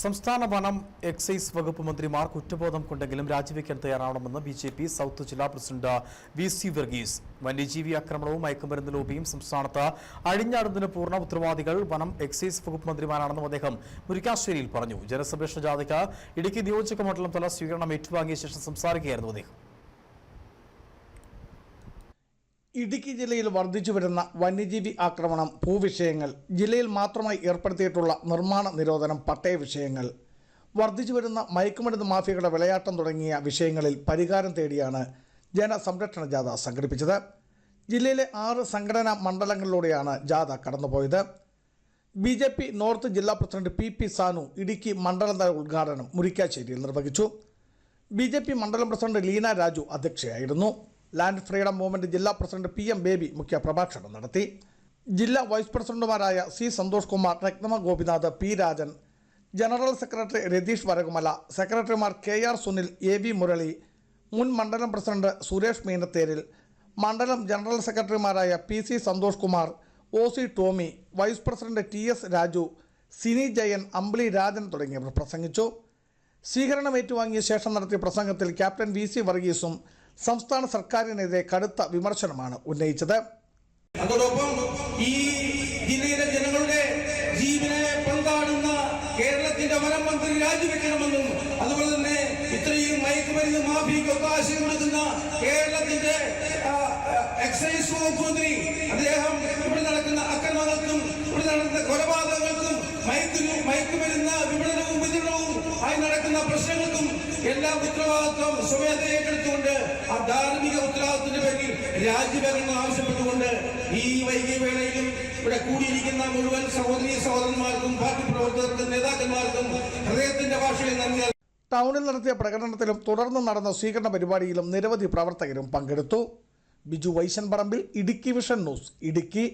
സംസ്ഥാന വനം എക്സൈസ് വകുപ്പ് മന്ത്രിമാർ കുറ്റബോധം കൊണ്ടെങ്കിലും രാജിവെക്കാൻ തയ്യാറാവണമെന്ന് ബി ജെ പി സൗത്ത് ജില്ലാ പ്രസിഡന്റ് വി സി വർഗീസ്. വന്യജീവി ആക്രമണവും മയക്കുമരുന്ന് ലോബിയും സംസ്ഥാനത്ത് അഴിഞ്ഞാടുന്നതിന് പൂർണ ഉത്തരവാദികൾ വനം എക്സൈസ് വകുപ്പ് മന്ത്രിമാരാണെന്നും അദ്ദേഹം മുരിക്കാശ്ശേരിയിൽ പറഞ്ഞു. ജനസംരക്ഷണ ജാഥയ്ക്ക് ഇടുക്കി നിയോജക മണ്ഡലം തല സ്വീകരണം ഏറ്റുവാങ്ങിയ ശേഷം സംസാരിക്കുകയായിരുന്നു അദ്ദേഹം. ഇടുക്കി ജില്ലയിൽ വർദ്ധിച്ചു വരുന്ന വന്യജീവി ആക്രമണം ഭൂവിഷയങ്ങൾ ജില്ലയിൽ മാത്രമായി ഏർപ്പെടുത്തിയിട്ടുള്ള നിർമ്മാണ നിരോധനം പട്ടയ വിഷയങ്ങൾ വർദ്ധിച്ചു വരുന്ന മയക്കുമരുന്ന് മാഫിയകളുടെ വിളയാട്ടം തുടങ്ങിയ വിഷയങ്ങളിൽ പരിഹാരം തേടിയാണ് ജനസംരക്ഷണ ജാഥ സംഘടിപ്പിച്ചത്. ജില്ലയിലെ ആറ് സംഘടനാ മണ്ഡലങ്ങളിലൂടെയാണ് ജാഥ കടന്നുപോയത്. ബി ജെ പി നോർത്ത് ജില്ലാ president P P Sanu Idukki മണ്ഡലതല ഉദ്ഘാടനം മുരിക്കാശ്ശേരിയിൽ നിർവഹിച്ചു. ബി ജെ പി മണ്ഡലം പ്രസിഡന്റ് ലീന രാജു അധ്യക്ഷയായിരുന്നു. ലാൻഡ് ഫ്രീഡം മൂവ്മെന്റ് ജില്ലാ പ്രസിഡന്റ് പി എം ബേബി മുഖ്യ പ്രഭാഷണം നടത്തി. ജില്ലാ വൈസ് പ്രസിഡന്റുമാരായ C Santhosh Kumar Rathnama Gopinath P Rajan general secretary Ratheesh Varakumala സെക്രട്ടറിമാർ K R Sunil A V Murali മുൻ മണ്ഡലം പ്രസിഡന്റ് സുരേഷ് മീനത്തേരിൽ മണ്ഡലം ജനറൽ സെക്രട്ടറിമാരായ P C Santhosh Kumar O C Tomy vice president T S Raju Sini Jayan Ambili Rajan തുടങ്ങിയവർ പ്രസംഗിച്ചു. സ്വീകരണം ഏറ്റുവാങ്ങിയ ശേഷം നടത്തിയ പ്രസംഗത്തിൽ ക്യാപ്റ്റൻ വി സി വർഗീസും സംസ്ഥാന സർക്കാരിനെതിരെ കടുത്ത വിമർശനമാണ് ഉന്നയിച്ചത്. അതോടൊപ്പം ഈ ജില്ലയിലെ ജനങ്ങളുടെ ജീവനെ പങ്കാടുന്ന കേരളത്തിന്റെ വനം മന്ത്രി രാജിവെക്കണമെന്നും അതുപോലെ തന്നെ ഇത്രയും മയക്കുമരുന്ന് മാഫിയക്ക് അവകാശം കൊടുക്കുന്ന കേരളത്തിന്റെ എക്സൈസ് വകുപ്പ് മന്ത്രി അദ്ദേഹം ഇവിടെ നടക്കുന്ന അക്രമങ്ങൾക്കും ഇവിടെ നടക്കുന്ന കൊലപാതകങ്ങൾക്കും മയക്കുന്നു മയക്കുമരുന്ന് വിപണനവും വിതരണവും ആയി നടക്കുന്ന പ്രശ്നങ്ങൾക്കും എല്ലാ ഉത്തരവാദിത്വം സ്വമേധ രാജ്യഭരണം ആവശ്യപ്പെട്ടുകൊണ്ട് ഈ വൈകിയ വേളയിലും ഇവിടെ കൂടിയിരിക്കുന്ന മുഴുവൻ സഹോദരി സഹോദരന്മാർക്കും പാർട്ടി പ്രവർത്തകർക്കും നേതാക്കന്മാർക്കും ഹൃദയത്തിന്റെ ഭാഷയിൽ നന്ദി. ടൗണിൽ നടത്തിയ പ്രകടനത്തിലും തുടർന്ന് നടന്ന സ്വീകരണ പരിപാടിയിലും നിരവധി പ്രവർത്തകരും പങ്കെടുത്തു. Biju Vaishan Parambil Idukki vision news Idukki.